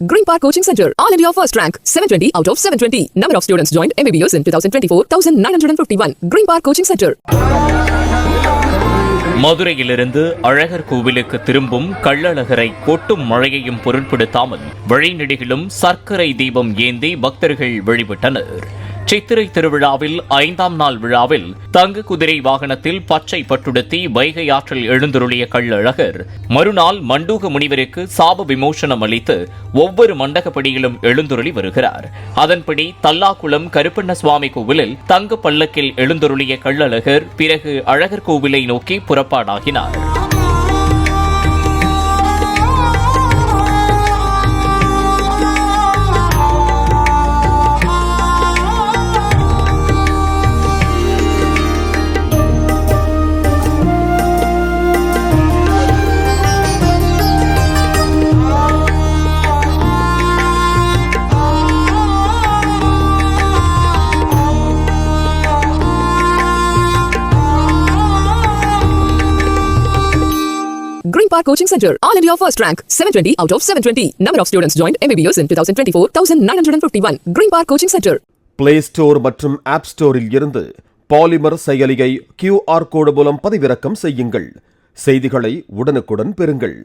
Green Park Coaching Center, All India First Rank, 720 out of 720. Number of students joined MBBS in 2024, 1951. Green Park Coaching Center. மதுரையிலிருந்து அழகர் கோவிலுக்கு திரும்பும் கள்ளழகரை கொட்டும் மழையையும் பொருட்படுத்தாமல் வழிநெடுகிலும் சர்க்கரை தீபம் ஏந்தி பக்தர்கள் வழிபட்டனர் சித்திரை திருவிழாவில் ஐந்தாம் நாள் விழாவில் தங்க குதிரை வாகனத்தில் பச்சை பட்டுடுத்தி வைகை ஆற்றில் எழுந்தருளிய கள்ளழகர் மறுநாள் மண்டூக முனிவருக்கு சாப விமோசனம் அளித்து ஒவ்வொரு மண்டகப்படியிலும் எழுந்தருளி வருகிறார். அதன்படி தல்லாக்குளம் கருப்பண்ண சுவாமி கோவிலில் தங்க பல்லக்கில் எழுந்தருளிய கள்ளழகர் பிறகு அழகர் கோவிலை நோக்கி புறப்பாடாகினார். Green Park Coaching Center, All India First Rank, 720 out of 720. Number of students joined MBBS in 2024, 1951. Green Park Coaching Center. Play Store மற்றும் ஆப் ஸ்டோரில் இருந்து பாலிமர் செயலியை கியூஆர் கோடு மூலம் பதிவிறக்கம் செய்யுங்கள் செய்திகளை உடனுக்குடன் பெறுங்கள்